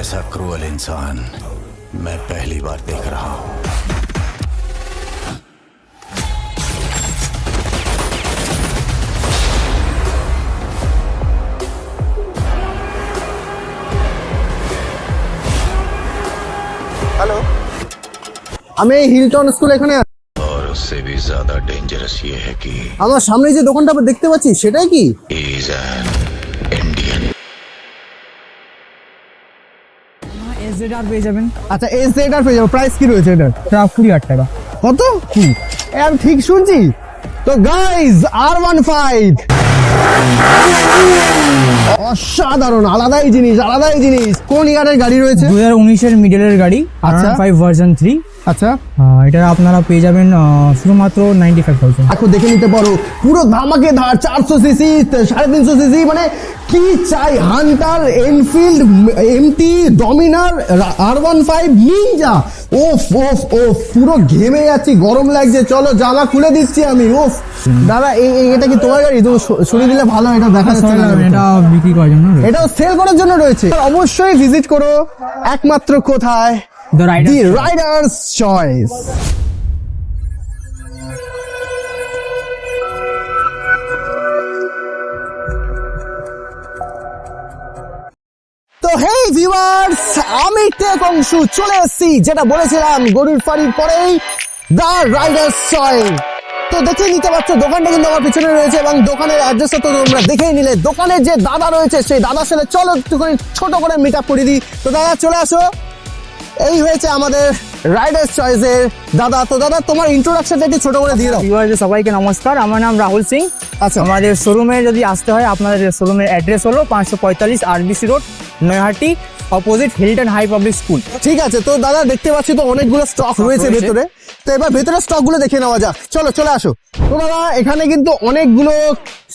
ऐसा क्रूअल इंसान मैं पहली बार देख रहा हूं হ্যালো আমি এই হিলটন স্কুল এখানে আছি। और उससे भी ज्यादा डेंजरस ये है कि আমার সামনে যে দোকানটা দেখতে পাচ্ছি সেটাই কি इज एन इंडियन এসজেড আর পেয়ে যাবেন। আচ্ছা আর পেয়ে যাব। প্রাইস কি রয়েছে এটার? এটা কুড়ি হাজার টাকা। কত? কুড়ি। আমি ঠিক শুনছি। তো গাইজ আর ওয়ান ফাইভ অসাধারণ আলাদাই জিনিস আলাদাই জিনিস। কোন ইয়ারের গাড়ি রয়েছে? দু হাজার উনিশের মিডলের গাড়ি আর ফাইভ ভার্জন থ্রি আচ্ছা। এটা আপনারা পেয়ে যাবেন শুধুমাত্র নাইনটি ফাইভ থাউজেন্ড এখন দেখে নিতে পারো পুরো ধামাকে ধার চারশো সিসি সাড়ে তিনশো সিসি মানে কি চাই? Hunter Enfield MT Dominar R one five Ninja ওফ ওফ ওফ পুরো ঘেমে যাচ্ছি গরম লাগছে। চলো জামা খুলে দিচ্ছি আমি ওফ। দাদা এটা কি তোমার গাড়ি? তুমি সরিয়ে দিলে ভালো এটা দেখা যাচ্ছে না এটা বিক্রি করার জন্য। এটাও সেল করার জন্য রয়েছে। অবশ্যই ভিজিট করো। একমাত্র কোথায়? The Riders the Choice। Riders choice তো হেই ভিউয়ার্স আমি টেক অংশু চলে এসেছি যেটা বলেছিলাম গরুর ফাড়ির পরেই দা রাইডার্স চয়েস তো দেখে নিতে পারছ দোকানটা কিন্তু আমার পিছনে রয়েছে এবং দোকানের অ্যাড্রেসটা তো তোমরা দেখেই নিলে। দোকানের যে দাদা রয়েছে সেই দাদার সাথে চলো একটুখানি ছোট করে মিট আপ করে দিই। তো দাদা চলে আসো। এই হয়েছে আমাদের রাইডার্স চয়েসের দাদা। তো দাদা তোমার ইন্ট্রোডাকশন একটু ছোট করে দিয়ে দাও। ভিউয়ারদের সবাইকে নমস্কার। আমার নাম রাহুল সিং। আচ্ছা। আমাদের শোরুমে যদি আসতে হয় আপনাদের শোরুমের অ্যাড্রেস হলো পাঁচশো পঁয়তাল্লিশ RBC road Naihati. Opposite Hilton high public school ঠিক আছে তো দাদা দেখতে পাচ্ছি তো অনেকগুলো স্টক রয়েছে। ভেতরে। তো এবার ভেতরে স্টকগুলো দেখে নেওয়া যাক। চলো চলে আসো। তো দাদা এখানে কিন্তু অনেকগুলো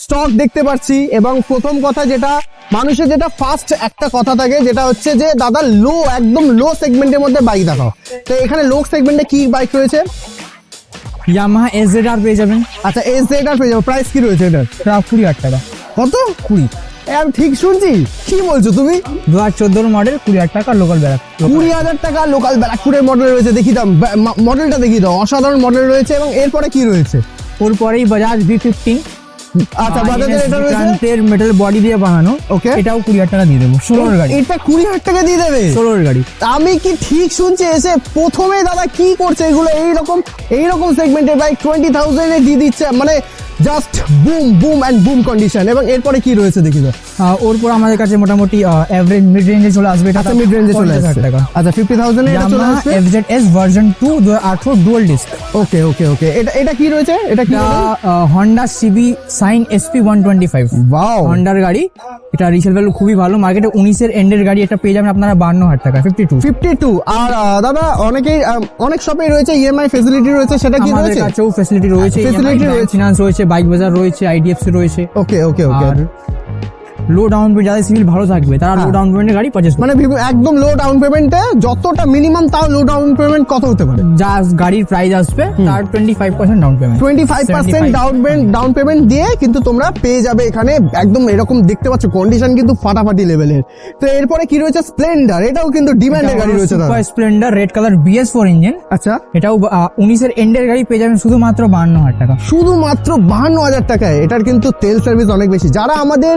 স্টক দেখতে পাচ্ছি এবং প্রথম কথা যেটা মানুষের যেটা ফার্স্ট একটা কথা থাকে যেটা হচ্ছে যে দাদা লো একদম লো সেগমেন্টের মধ্যে বাইক দেখাও। তো এখানে লো সেগমেন্টে কি বাইক রয়েছে? ইয়ামাহা এসজেড আর পেয়ে যাবেন। আচ্ছা এস জেড পেয়ে যাব। প্রাইস কি রয়েছে এটার? কুড়ি হাজার টাকা। কত? কুড়ি। আমি ঠিক শুনছি। কি বলছো তুমি? দু হাজার চোদ্দোর মডেল কুড়ি হাজার টাকা লোকাল ব্যারাক কুড়ি হাজার টাকা লোকাল ব্যারাকপুরের মডেল রয়েছে দেখি মডেলটা দেখি দাও। অসাধারণ মডেল রয়েছে এবং এরপরে কি রয়েছে? পরেই বাজাজ ভি ফিফটিন আচ্ছা বাজাজের এটা রয়েছে? মেটাল বডি দিয়ে বানানো। Okay. এটাও কুড়ি হাজার টাকা দিয়ে দেবো। ষোলোর গাড়ি। এটা কুড়ি হাজার টাকা দিয়ে দেবে? ষোলোর গাড়ি। আমি কি ঠিক শুনছি? এসে প্রথমে দাদা কি করছে? এগুলো এইরকম এইরকম সেগমেন্টের বাইক টোয়েন্টি থাউজেন্ডে দিয়ে দিচ্ছে। মানে just boom boom and boom condition এবং এরপরে কি রয়েছে দেখি ওর পর আমাদের কাছে মোটামুটি অ্যাভারেজ মিড রেঞ্জে চলে আসবে। এটা আচ্ছা মিড রেঞ্জে চলে 50,000 আসছে। টাকা। আচ্ছা ফিফটি থাউজেন্ডে এটা চলে আসছে? এফজেড এস ভার্সন টু দু আঠারো dual disc okay okay okay এটা এটা কি রয়েছে? এটা কি Honda CB shine SP one twenty five wow হন্ডার গাড়ি। এটা রিসেল ভ্যালু খুবই ভালো। মার্কেটে উনিশের এন্ডের গাড়ি এটা পেয়ে যাবেন আপনারা বান্ন হাজার টাকা ফিফটি টু ফিফটি টু আর দাদা অনেকেই অনেক শপে রয়েছে ইএমআই ফেসিলিটি রয়েছে সেটা কি রয়েছে? কাছেও ফেসিলিটি রয়েছে Facility রয়েছে। ফিনান্স রয়েছে বাইক বাজার রয়েছে আইডিএফসি রয়েছে। ওকে ওকে ওকে আর লো ডাউন পেমেন্ট যাদের সিভিল ভালো থাকবে তারা লো হ্যাঁ। ডাউন পেমেন্টের গাড়ি পারচেস মানে একদম লো ডাউন পেমেন্টে যতটা মিনিমাম তাও লো ডাউন পেমেন্ট কত হতে পারে? যা গাড়ির প্রাইস আসবে তার twenty five percent down payment twenty five percent down down payment দিয়ে কিন্তু তোমরা পেয়ে যাবে এখানে একদম এরকম দেখতে পাচ্ছ কন্ডিশন কিন্তু ফাটাফাটি লেভেলের তো এরপরে কি রয়েছে? স্প্লেন্ডার এটাও কিন্তু ডিমান্ডের গাড়ি রয়েছে দাদা। Splendor red colour BS four engine আচ্ছা। এটাও উনিশের এন্ডের গাড়ি পেয়ে যাবেন শুধুমাত্র বান্ন হাজার টাকা। শুধুমাত্র বাহান্ন হাজার টাকায়। এটার কিন্তু তেল সার্ভিস অনেক বেশি। যারা আমাদের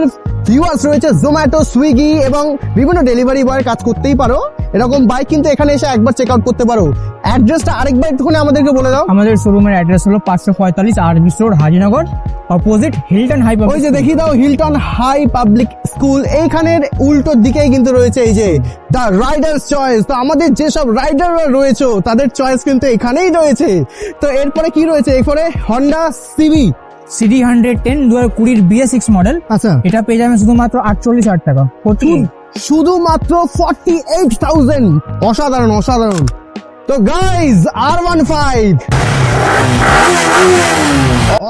ভিউয়ার্স রয়েছে জোম্যাটো সুইগি এবং বিভিন্ন ডেলিভারি বয়ের কাজ করতেই পারো। এরকম বাইক কিন্তু এখানে এসে একবার চেক আউট করতে পারো। অ্যাড্রেসটা আরেকবার একটুখানি আমাদেরকে বলে দাও। আমাদের শোরুমের অ্যাড্রেস হলো পাঁচশো পঁয়তাল্লিশ RBC road Hajinagar opposite Hilton high ওই যে দেখি দাও হিলটন হাই পাবলিক স্কুল এইখানের উল্টো দিকেই কিন্তু রয়েছে এই যে দ্য রাইডার্স চয়েস তো আমাদের যেসব রাইডাররা রয়েছে তাদের চয়েস কিন্তু এখানেই রয়েছে। তো এরপরে কি রয়েছে? এরপরে Honda CB CD hundred ten দু হাজার কুড়ির বিএস সিক্স মডেল আচ্ছা। এটা পেয়ে যাবেন শুধুমাত্র আটচল্লিশ হাজার টাকা। প্রচুর শুধুমাত্র ফর্টি এইট থাউজেন্ড অসাধারণ অসাধারণ। তো গাইজ আর ওয়ান ফাইভ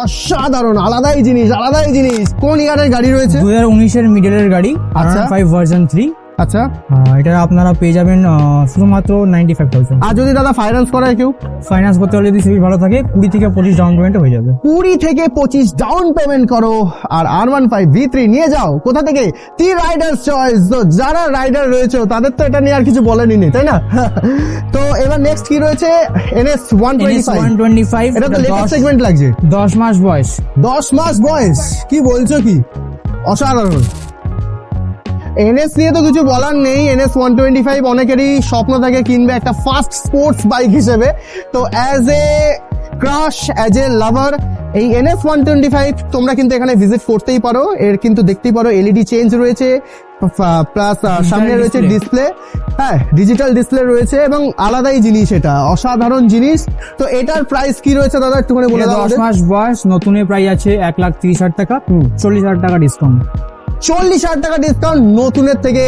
অসাধারণ আলাদাই জিনিস আলাদাই জিনিস। কোন ইয়ারের গাড়ি রয়েছে? দু হাজার উনিশের মিডলের গাড়ি আচ্ছা। ফাইভ ভার্সন থ্রি আচ্ছা। এটা আপনারা পেয়ে যাবেন শুধুমাত্র নাইনটি ফাইভ থাউজেন্ড আর যদি দাদা ফাইন্যান্স করায় কেউ? ফাইন্যান্স করতে হলে যদি সেভিং ভালো থাকে কুড়ি থেকে পঁচিশ ডাউন পেমেন্টে হয়ে যাবে। কুড়ি থেকে পঁচিশ ডাউন পেমেন্ট করো আর R one five V three নিয়ে যাও। কোথা থেকে? টি রাইডার চয়েস তো যারা রাইডার রয়েছে তাদের তো এটা নিয়ে আর কিছু বলেনি নেই তাই না? তো এবার নেক্সট কি রয়েছে? এনএস ওয়ান টোয়েন্টি ফাইভ এটা তো লেটেস্ট সেগমেন্ট লাগছে। দশ মাস বয়স। দশ মাস বয়স? কি বলছো কি? অসাধারণ। এনএস নিয়ে তো কিছু বলার নেই। এনএস ওয়ান টোয়েন্টি ফাইভ অনেকেরই স্বপ্ন থাকে কিনবে একটা ফাস্ট স্পোর্টস বাইক হিসেবে। তো as a crush as a lover এই এনএস ওয়ান টোয়েন্টি ফাইভ তোমরা কিন্তু এখানে ভিজিট করতেই পারো। এর কিন্তু দেখতেই পারো এলইডি চেঞ্জ রয়েছে প্লাস সামনে রয়েছে ডিসপ্লে হ্যাঁ ডিজিটাল ডিসপ্লে রয়েছে এবং আলাদাই জিনিস এটা অসাধারণ জিনিস। তো এটার প্রাইস কি রয়েছে দাদা? একটুখানি বলে দাও দশ মাস বয়স নতুনের প্রাইস আছে এক লাখ তিরিশ হাজার টাকা চল্লিশ হাজার টাকা ডিসকাউন্ট চল্লিশ হাজার টাকা ডিসকাউন্ট নতুনের থেকে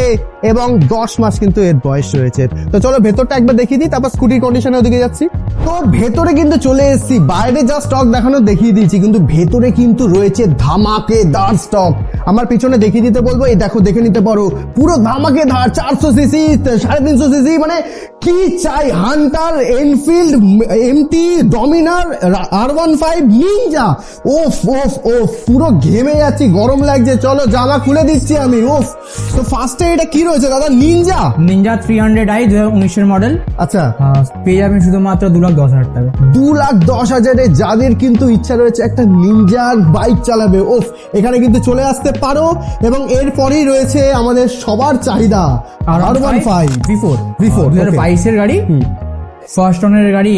এবং দশ মাস কিন্তু এর বয়স রয়েছে। তো চলো ভেতরটা একবার দেখিয়ে দিই, তারপর স্কুটির কন্ডিশনের ওদিকে যাচ্ছি। তো ভেতরে কিন্তু চলে এসেছি, বাইরে যা স্টক দেখানো দেখিয়ে দিয়েছি, কিন্তু ভেতরে কিন্তু রয়েছে ধামাকে দার স্টক আমার পিছনে দেখিয়ে দিতে বলব, এই দেখো, দেখে নিতে পারো, পুরো ধামাকে ধার, চারশো সিসি সাড়ে তিনশো সিসি মানে কি চাই? Hunter Enfield MT Dominar R one five Ninja ওফ ওফ ওফ, পুরো ঘেমে যাচ্ছি, গরম লাগছে, চলো জামা খুলে দিচ্ছি আমি ওফ তো ফার্স্টে এটা কি রয়েছে দাদা? নিনজা নিনজা থ্রি হান্ড্রেড আই দু হাজার উনিশের মডেল আচ্ছা। পেয়ে যাবেন শুধুমাত্র দু লাখ দশ হাজার টাকা। দু লাখ দশ হাজারে যাদের কিন্তু ইচ্ছা রয়েছে একটা নিনজার বাইক চালাবে ওফ এখানে কিন্তু চলে আসতে পারো এবং এরপরেই রয়েছে আমাদের সবার চাহিদা। আর one five V four V4, দু হাজার বাইশের গাড়ি। ফার্স্ট অনের গাড়ি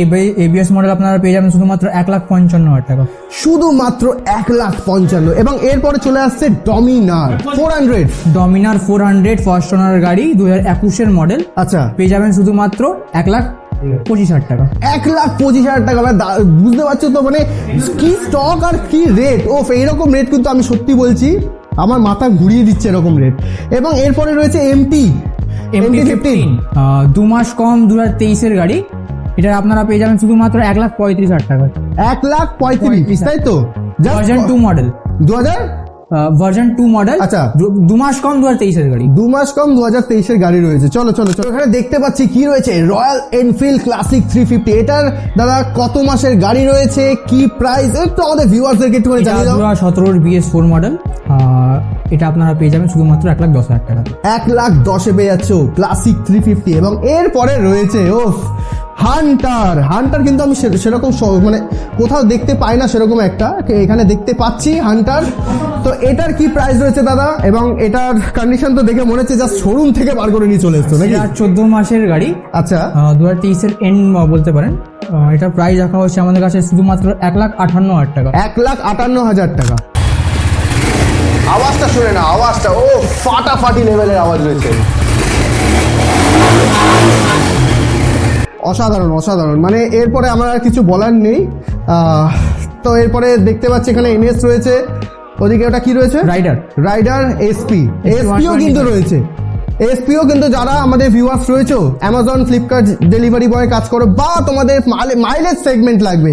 এবিএস মডেল আপনারা পেয়ে যাবেন শুধুমাত্র এক লাখ পঞ্চান্ন হাজার টাকা। শুধুমাত্র এক লাখ পঞ্চান্ন। এবং এরপরে চলে আসছে Dominar four hundred Dominar four hundred first owner গাড়ি দু হাজার একুশের মডেল আচ্ছা। পেয়ে যাবেন শুধুমাত্র এক লাখ পঁচিশ হাজার টাকা। এক লাখ পঁচিশ হাজার টাকা। মানে বুঝতে পারছ তো? মানে কি স্টক আর কি রেট ও এইরকম রেট কিন্তু আমি সত্যি বলছি আমার মাথা ঘুরিয়ে দিচ্ছে এরকম রেট এবং এরপরে রয়েছে এমটি এমটি ফিফটিন দু মাস কম দু হাজার তেইশের গাড়ি। এটা আপনারা পেয়ে যাবেন শুধুমাত্র এক লাখ পঁয়ত্রিশ হাজার টাকা। এক লাখ পঁয়ত্রিশ তাই তো? ভার্জন টু মডেল দু হাজার? ভার্জন টু মডেল আচ্ছা। দু মাস কম দু হাজার তেইশের গাড়ি। দু মাস কম দু হাজার তেইশের গাড়ি রয়েছে। চলো চলো চলো। এখানে দেখতে পাচ্ছি কি রয়েছে। Royal Enfield Classic three fifty এটার দাদা কত মাসের গাড়ি রয়েছে? কি প্রাইস একটু আমাদের ভিউয়ার্সদেরকে একটুখানি জানিয়ে দাও। সতেরোর বিএস ফোর মডেল এটা আপনারা পেয়ে যাবেন শুধুমাত্র এক লাখ দশ হাজার টাকা। এক লাখ দশে পেয়ে যাচ্ছ ক্লাসিক থ্রি ফিফটি এবং এরপরে রয়েছে ও হান্টার হান্টার কিন্তু আমি সেরকম মানে কোথাও দেখতে পাই না সেরকম একটা। এখানে দেখতে পাচ্ছি হান্টার তো এটার কি প্রাইস রয়েছে দাদা? এবং এটার কন্ডিশন তো দেখে মনে হচ্ছে জাস্ট শোরুম থেকে বার করে নিয়ে চলে এসছো নাকি? চোদ্দ মাসের গাড়ি। আচ্ছা। দু হাজার তেইশের এন্ড বলতে পারেন। এটা প্রাইস রাখা হচ্ছে আমাদের কাছে শুধুমাত্র এক লাখ আটান্ন হাজার টাকা। এক লাখ আটান্ন হাজার টাকা। আওয়াজটা শুনে না আওয়াজটা। ও ফাটাফাটি লেভেলের আওয়াজ রয়েছে অসাধারণ অসাধারণ। মানে এরপরে আমার আর কিছু বলার নেই। তো এরপরে দেখতে পাচ্ছি এখানে এনএস রয়েছে। ওদিকে ওটা কি রয়েছে? রাইডার রাইডার এসপি এসপিও কিন্তু রয়েছে। এসপিও কিন্তু যারা আমাদের ভিউয়ার্স রয়েছে অ্যামাজন ফ্লিপকার্ট ডেলিভারি বয় কাজ করো বা তোমাদের মাইলেজ সেগমেন্ট লাগবে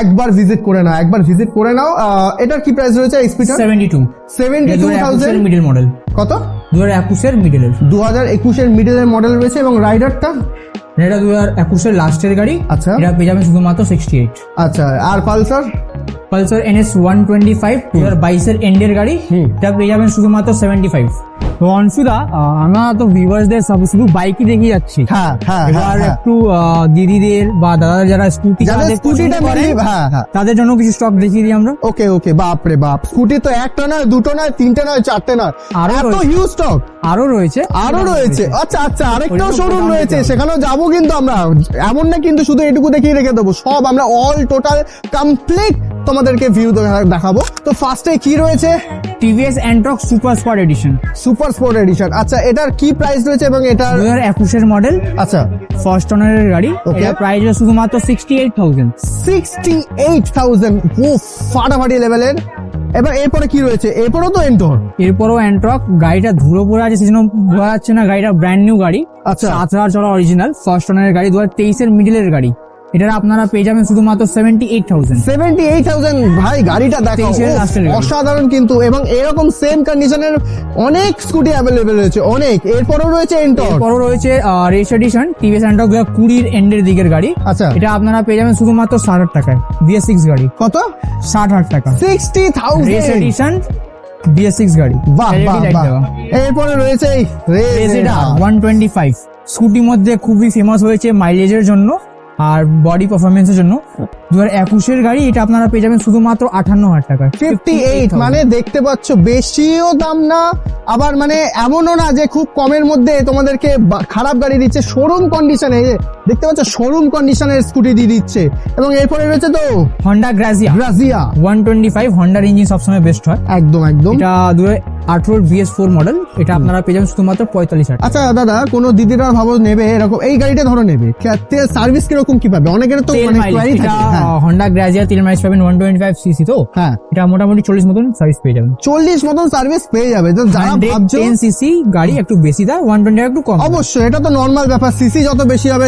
একবার ভিজিট করে নাও একবার ভিজিট করে নাও। এটার কি প্রাইস রয়েছে এসপিটা 72 72000 মিডল মডেল কত? 2021 এর। মিডলের 2021 এর মিডলের মডেল রয়েছে এবং রাইডারটা এটা 2021 এর লাস্টের গাড়ি। আচ্ছা। এটা পেয়ে যাবেন শুধুমাত্র 68 আচ্ছা আর পালসার? পালসার এনএস 125 2022 এর এন্ডের গাড়ি এটা পেয়ে যাবেন শুধুমাত্র 75 রনসুদা আমরা তো ভিউয়ার্সদের সব শুধু বাইকই দেখে যাচ্ছি। হ্যাঁ, হ্যাঁ, হ্যাঁ, এবার একটু দিদিদের বা দাদা যারা স্কুটি স্কুটিটা করে তাদের জন্য কিছু স্টক দেখিয়ে দিই আমরা। ওকে ওকে বাপ রে বাপ। স্কুটি তো একটা নয় দুটো নয় তিনটে নয় চারটে নয়। আরও এত হিউজ স্টক আরও রয়েছে। আরও রয়েছে। আচ্ছা আচ্ছা আরেকটাও শোরুম রয়েছে সেখানেও যাব কিন্তু আমরা। এমন না কিন্তু শুধু এটুকু দেখিয়ে রেখে দেবো। সব আমরা অল টোটাল কমপ্লিট তোমাদেরকে ভিউ দেখাবো। তো ফার্স্টে কি রয়েছে? TVS Ntorq super spot edition super sport edition আচ্ছা এটার কি প্রাইস রয়েছে এবং এটার দু হাজার একুশের মডেল আচ্ছা। ফার্স্ট অনারের গাড়ি. এটা প্রাইস শুধুমাত্র sixty eight thousand sixty eight thousand ও ফাটাফাটি লেভেলের এবার এরপরে কি রয়েছে? এরপরেও তো এন্টর এরপরও অ্যান্ট্রক গাড়িটা ধুলো পড়ে আছে সেজন্য বোঝা যাচ্ছে না গাড়িটা ব্র্যান্ড নিউ গাড়ি। আচ্ছা। হাজার চলা অরিজিনাল ফার্স্ট অনারের গাড়ি দু হাজার তেইশের মিডিলের গাড়ি। এটার আপনারা পেয়ে যাবেন শুধুমাত্র seventy eight thousand seventy eight thousand ভাই গাড়িটা দেখো। অসাধারণ কিন্তু এবং এরকম সেম কন্ডিশনের অনেক স্কুটি অ্যাভেলেবেল রয়েছে অনেক। এরপরও রয়েছে এন্টর এরপরও রয়েছে রেস এডিশন টিভিএস অ্যান্ড্রক দু হাজার কুড়ির এন্ডের দিকের গাড়ি। আচ্ছা। এটা আপনারা পেয়ে যাবেন শুধুমাত্র ষাট হাজার টাকায় বিএস সিক্স গাড়ি। কত? ষাট হাজার টাকা। Sixty thousand race edition BS six গাড়ি। বাহ বাহ এরপরে রয়েছে এটা এটা। ওয়ান টোয়েন্টি ফাইভ স্কুটির মধ্যে খুবই ফেমাস হয়েছে মাইলেজের জন্য। আর বডি পারফরমেন্সের জন্য দু হাজার একুশের গাড়ি এটা আপনারা পেয়ে যাবেন শুধুমাত্র আটান্ন হাজার টাকা 58 মানে দেখতে পাচ্ছ বেশিও দাম না আবার মানে এমনও না যে খুব কমের মধ্যে তোমাদেরকে খারাপ গাড়ি দিচ্ছে শোরুম কন্ডিশনে দেখতে পাচ্ছ শোরুম কন্ডিশনের স্কুটি দিয়ে দিচ্ছে। এবং এরপরে রয়েছে তো Honda Grazia Grazia one twenty five হন্ডার engine সবসময় বেস্ট হয়। একদম একদম। এটা দু হাজার আঠারোর বিএস ফোর মডেল এটা আপনারা পেয়ে যাবেন শুধুমাত্র পঁয়তাল্লিশ হাজার আচ্ছা দাদা কোনো দিদিরা ভাবো নেবে এরকম এই গাড়িটা ধরো নেবে। সার্ভিস কীরকম কি পাবে? অনেকের তো হ্যাঁ। হন্ডা গ্রাজিয়া তেল মাইলেজ পাবেন ওয়ান টোয়েন্টি ফাইভ সিসি তো? হ্যাঁ। এটা মোটামুটি চল্লিশ মতন সার্ভিস পেয়ে যাবেন। চল্লিশ মতন সার্ভিস পেয়ে যাবে। তো যারা ভাবছ টেন সিসি গাড়ি একটু বেশি দেয় ওয়ান টোয়েন্টি একটু কম অবশ্যই এটা তো নর্মাল ব্যাপার। সিসি যত বেশি হবে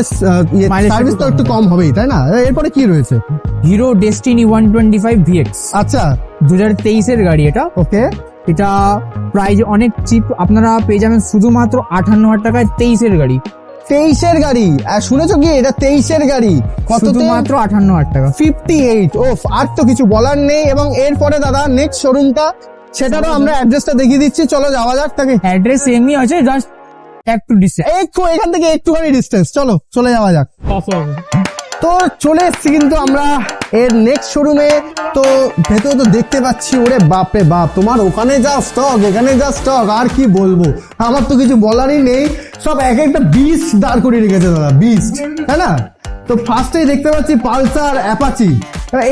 সার্ভিস তো একটু একটু কম হবেই তাই না? এরপরে কি রয়েছে? Hero Destini one twenty five VX আচ্ছা। দু হাজার তেইশের গাড়ি এটা। ওকে এটা প্রাইস অনেক চিপ আপনারা পেয়ে যাবেন শুধুমাত্র আঠান্ন হাজার টাকায় তেইশের গাড়ি। তেইশের গাড়ি? আর শুনেছো কি? এটা তেইশের গাড়ি। কত শুধুমাত্র আঠান্ন হাজার টাকা। ফিফটি এইট ও আর তো কিছু বলার নেই। এবং এরপরে দাদা নেক্সট শোরুমটা সেটারও আমরা অ্যাড্রেসটা দেখিয়ে দিচ্ছি। চলো যাওয়া যাক তাকে। অ্যাড্রেস এমনি আছে জাস্ট একটু ডিস্টেন্স একটু এখান থেকে একটুখানি ডিস্টেন্স চলো চলে যাওয়া যাক। তো চলে এসছি কিন্তু আমরা এর নেক্সট শোরুমে তো ভেতরে তো দেখতে পাচ্ছি, ওরে বাপে বাপ, তোমার ওখানে যা স্টক এখানে যা স্টক আর কি বলব? আমার তো কিছু বলারই নেই। সব এক একটা বিস্ট দাঁড় করিয়ে রেখেছে দাদা বিস্ট তাই না? তো ফার্স্টেই দেখতে পাচ্ছি পালসার অ্যাপাচি।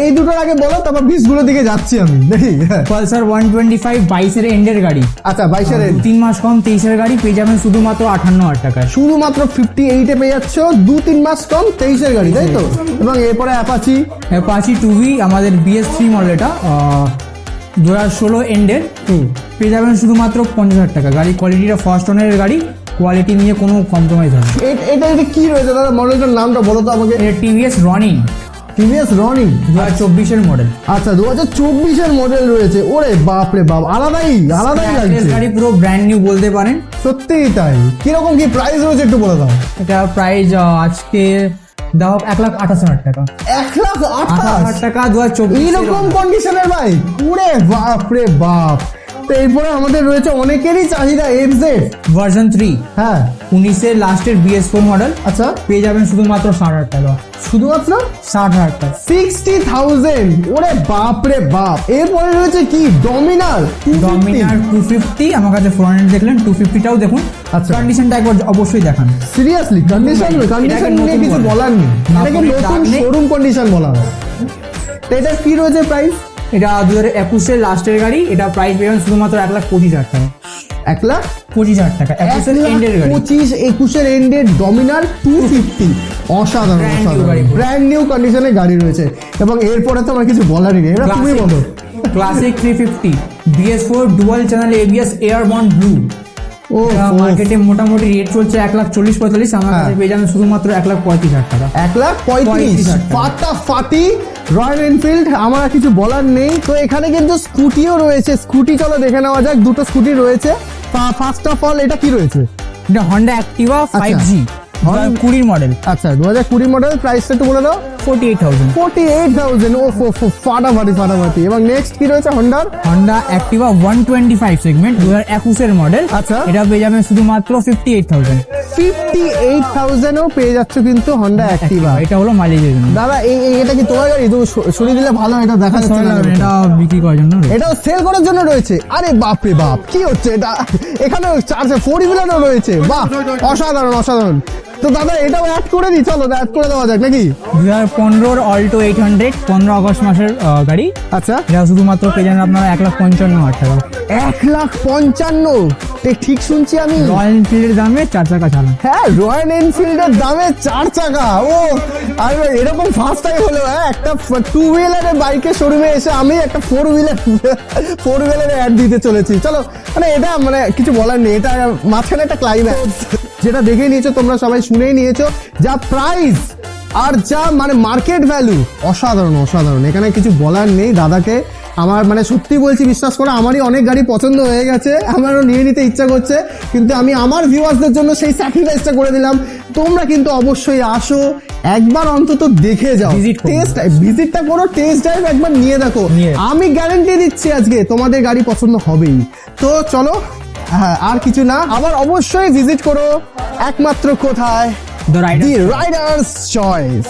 এই দুটোর আগে বলো তারপর বিশগুলোর দিকে যাচ্ছি আমি দেখি। পালসার ওয়ান টোয়েন্টি ফাইভ বাইশের এন্ডের গাড়ি। আচ্ছা বাইশের তিন মাস কম তেইশের গাড়ি পেয়ে যাবেন শুধুমাত্র আঠান্ন হাজার টাকায়। শুধুমাত্র ফিফটি এইটে পেয়ে যাচ্ছ দু তিন মাস কম তেইশের গাড়ি তাই তো? এবং এরপরে অ্যাপাচি। অ্যাপাচি টুভি আমাদের বিএস থ্রি মডেল এটা দু হাজার ষোলো এন্ডের পেয়ে যাবেন শুধুমাত্র পঞ্চাশ হাজার টাকা। গাড়ি কোয়ালিটিটা ফার্স্ট ওনারের গাড়ি কোয়ালিটি নিয়ে কোনো কম্প্রোমাইজ হবে। এটা এটা কি রয়েছে? দাদা মডেলটার নামটা বলো তো আমাকে। টিভিএস রনিং টিভিএস রনিং দু হাজার চব্বিশের মডেল আচ্ছা দু হাজার চব্বিশের মডেল রয়েছে। ওরে বাপ রে বাপ আলাদাই আলাদাই লাগছে। গাড়ি পুরো ব্র্যান্ড নিউ বলতে পারেন। সত্যিই তাই। কীরকম কি প্রাইস রয়েছে একটু বলে দাও। এটা প্রাইস আজকে দাও এক লাখ আঠাশ হাজার টাকা। এক লাখ আঠাশ? আঠাশ হাজার টাকা দু হাজার চব্বিশ এরকম কন্ডিশনের বাইক ওরে বাপ রে বাপ। তো এরপরে আমাদের রয়েছে অনেকেরই চাহিদা এফ জেড ভার্সন থ্রি হ্যাঁ। উনিশের লাস্টের বিএস ফোর মডেল আচ্ছা। পেয়ে যাবেন শুধুমাত্র ষাট হাজার টাকা। শুধুমাত্র? ষাট হাজার টাকা। সিক্সটি থাউজেন্ড ওরে বাপ রে বাপ। এরপরে রয়েছে কি? ডমিনার ডমিনার টু ফিফটি আমার কাছে ফোর হান্ড্রেড দেখলেন। টু ফিফটিটাও দেখুন। আচ্ছা। কন্ডিশনটা একবার অবশ্যই দেখান। সিরিয়াসলি কন্ডিশন কন্ডিশন নিয়ে কিছু বলার নেই। নতুন শোরুম কন্ডিশন বলা হয়। এটা কি রয়েছে প্রাইস এটা দু হাজার একুশের লাস্টের গাড়ি এটা প্রাইস পেয়ে শুধুমাত্র এক লাখ পঁচিশ হাজার টাকা। এক লাখ পঁচিশ হাজার টাকা একুশের এন্ডের গাড়ি। পঁচিশ একুশের এন্ডের ডমিনার টু ফিফটি অসাধারণ অসাধারণ। ব্র্যান্ড নিউ কন্ডিশনে গাড়ি রয়েছে। এবং এরপরে তো আমার কিছু বলারই নেই। এটা তুমি বলো Classic three fifty BS four dual channel ABS airborne blue ও মার্কেটে মোটামুটি রেট চলছে এক লাখ চল্লিশ পঁয়তাল্লিশ আমার হ্যাঁ। কাছে পেয়ে যাবেন শুধুমাত্র এক লাখ পঁয়ত্রিশ হাজার টাকা। এক লাখ পঁয়ত্রিশ। ফাটা ফাটি রয়্যাল এনফিল্ড আমার কিছু বলার নেই। তো এখানে কিন্তু স্কুটিও রয়েছে। স্কুটি চলো দেখে নেওয়া যাক দুটো স্কুটি রয়েছে। ফার্স্ট অফ অল এটা কি রয়েছে? এটা হন্ডা অ্যাক্টিভা ফাইভ জি কুড়ির মডেল আচ্ছা দু হাজার কুড়ি মডেল প্রাইসটা একটু বলে দাও। Forty eight thousand forty eight thousand ও ফো ফো ফাটাফাটি ফাটাফাটি। এবং নেক্সট কি রয়েছে হন্ডার Honda Activa one twenty five segment দু হাজার একুশের মডেল আচ্ছা। এটা পেয়ে যাবেন শুধুমাত্র ফিফটি এইট থাউজেন্ড ফিফটি পেয়ে যাচ্ছ কিন্তু হন্ডা অ্যাক্টিভা এটা হলো মাইলেজের জন্য। দাদা এই এই- এটা কি তোমার গাড়ি? তুমি সরিয়ে দিলে ভালো এটা দেখা যাচ্ছে না এটা বিক্রি করার জন্য এটাও সেল করার জন্য রয়েছে? আরে বাপ রে বাপ কি হচ্ছে এটা? এখানে চার্জে ফোর হুইলারও রয়েছে। বাহ অসাধারণ অসাধারণ। তো দাদা এটাও অ্যাড করে দিই চলো অ্যাড করে দেওয়া যাক নাকি? দু হাজার পনেরোর অল্টো এইট হান্ড্রেড পনেরো আগস্ট মাসের আহ, গাড়ি। আচ্ছা। এটা শুধুমাত্র পেয়ে আপনারা এক লাখ পঞ্চান্ন হাজার টাকা। এক লাখ পঞ্চান্ন? এ ঠিক শুনছি আমি। রয়্যাল এনফিল্ডের দামে চার চাকা চালান। হ্যাঁ রয়্যাল এনফিল্ডের দামে চার চাকা। ও আর এরকম ফার্স্ট টাইম হলো হ্যাঁ একটা টু হুইলারের বাইকের শোরুমে এসে আমি একটা ফোর হুইলার ফোর হুইলারে অ্যাড দিতে চলেছি। চলো মানে এটা মানে কিছু বলার নেই এটা মাঝখানে একটা ক্লাইম্যাক্স যেটা দেখে নিয়েছো তোমরা সবাই শুনেই নিয়েছো যা প্রাইস আর যা মানে মার্কেট ভ্যালু অসাধারণ অসাধারণ। এখানে কিছু বলার নেই দাদাকে আমার মানে সত্যি বলছি বিশ্বাস করে আমারই অনেক গাড়ি পছন্দ হয়ে গেছে আমারও নিয়ে নিতে ইচ্ছা করছে কিন্তু আমি আমার ভিউয়ার্সদের জন্য সেই স্যাক্রিফাইসটা করে দিলাম। তোমরা কিন্তু অবশ্যই আসো একবার অন্তত দেখে যাও। টেস্ট ভিজিটটা করো টেস্ট ড্রাইভ একবার নিয়ে দেখো। আমি গ্যারেন্টি দিচ্ছি আজকে তোমাদের গাড়ি পছন্দ হবেই। তো চলো হ্যাঁ আর কিছু না। আবার অবশ্যই ভিজিট করো। একমাত্র কোথায়? The Riders choice